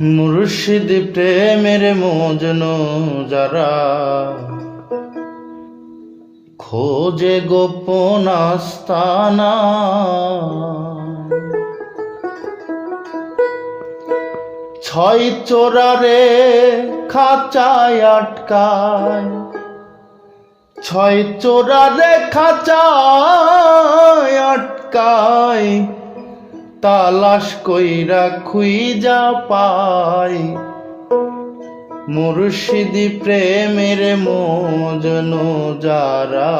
মুর্শিদ প্রেমের মজন যারা খোঁজে গোপন আস্তানা। ছয় চোরারে খাঁচায় আটকায়, ছয় চোরারে খাঁচায় আটকায়। তালাশ কইরা খুইজা পাই। মুর্শিদি প্রেমের মজনু যারা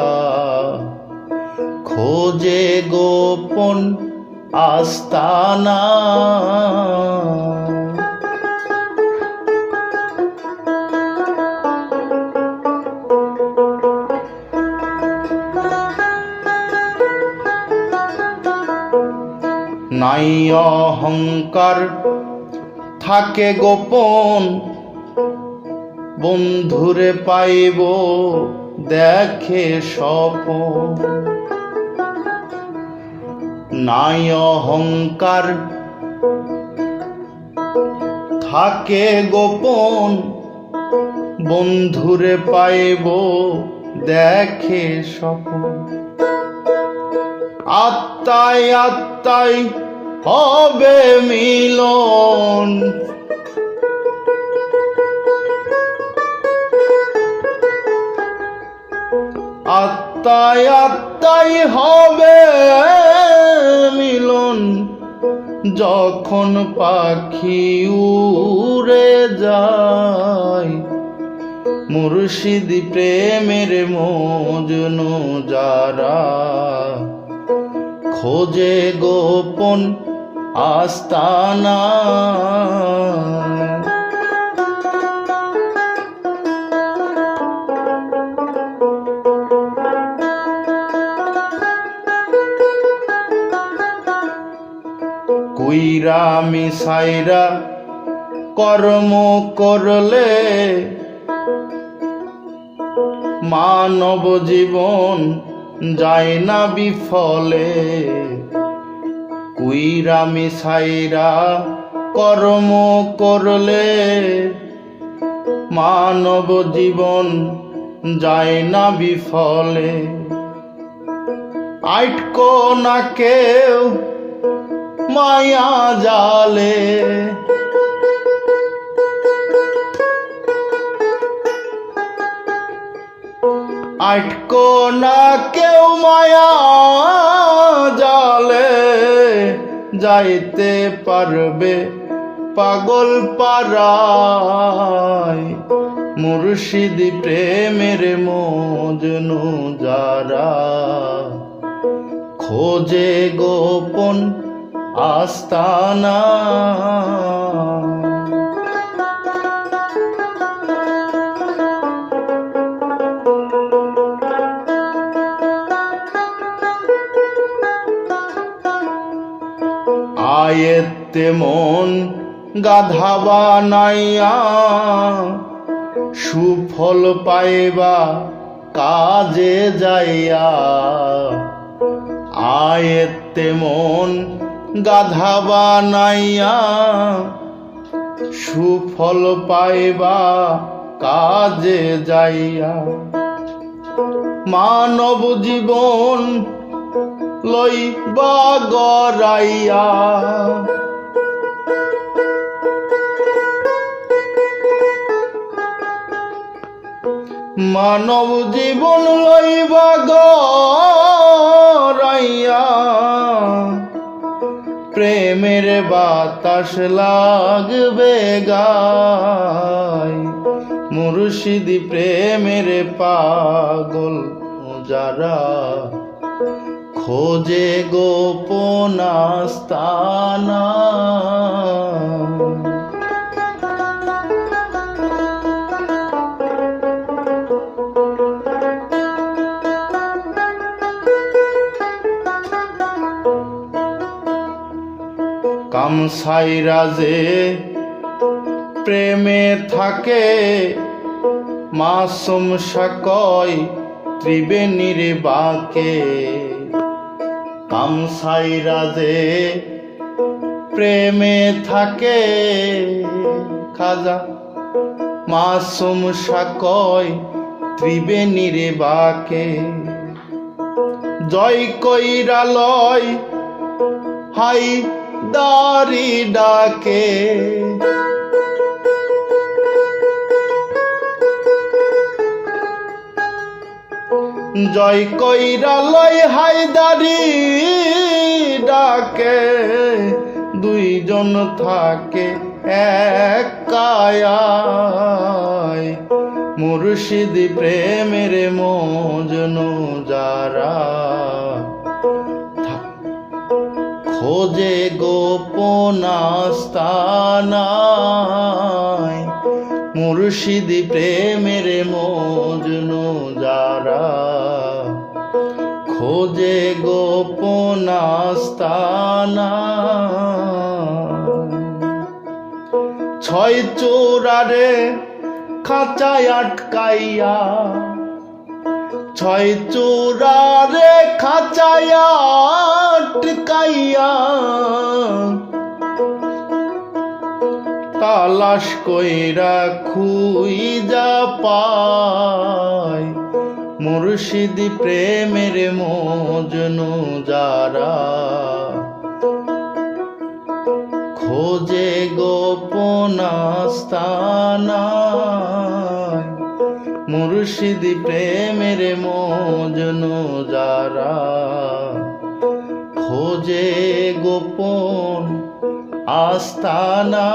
খোঁজে গোপন আস্তানা। নাই অহংকার। থাকে গোপন, বন্ধুরে পাইব, দেখে স্বপন। নাই অহংকার, থাকে গোপন, বন্ধুরে পাইব, দেখে স্বপন। আত্মায় আত্মায় হবে মিলন। আত্মায় আত্মায় হবে মিলন। যখন পাখি উড়ে যায়, মুর্শিদ প্রেমের মজনু যারা খোঁজে গোপন আস্তানা। কুইরা মিশাইরা কর্ম করলে মানব জীবন যায় না বিফলে। কুইরা মিসাইরা কর্ম করলে মানব জীবন যায় না বিফলে। আটকো না কেউ মায়া জালে। আটকো না কেউ মায়া যাইতে পারবে পাগল পারায় মুর্শিদ প্রেমের মজনু যারা খোঁজে গোপন আস্তানা। আয়েতে মন গাধা বানাইয়া সুফল পাইবা কাজে যাইয়া। আয়েতে মন গাধা বানাইয়া সুফল পাইবা কাজে যাইয়া। মানব জীবন লইবা গরাইয়া মানব জীবন লইবা গরাইয়া প্রেমের বাতাস লাগবে গায়। মুর্শিদি প্রেমের পাগল যারা খোঁজে গোপন আস্তানা। কামসাইরা যে প্রেমে থাকে মাসুম সাকয় ত্রিবেণীর বাকে। কামসাইরা যে প্রেমে থাকে, খাজা মাসুম সাকয় ত্রিবেণীরে বাকে জয় কইরা লয় হাই দারি ডাকে। জয় কইরা লয় হাইদারি ডাকে, দুইজন থাকে এক কায়ায় মুর্শিদ প্রেমের মজনু যারা খোঁজে গোপনাস্তানায় মুর্শিদ প্রেমের মজনু যারা খোঁজে গোপনাস্তানা ছয় চোরারে খাঁচায় আটকাইয়া ছয় চোরারে খাঁচায় তালাশ কইরা খুইজা পায় মুর্শিদ প্রেমের মজনু যারা খোঁজে গোপনাস্তানায় মুর্শিদ প্রেমের মজনু যারা খোঁজে গোপন আস্তানা।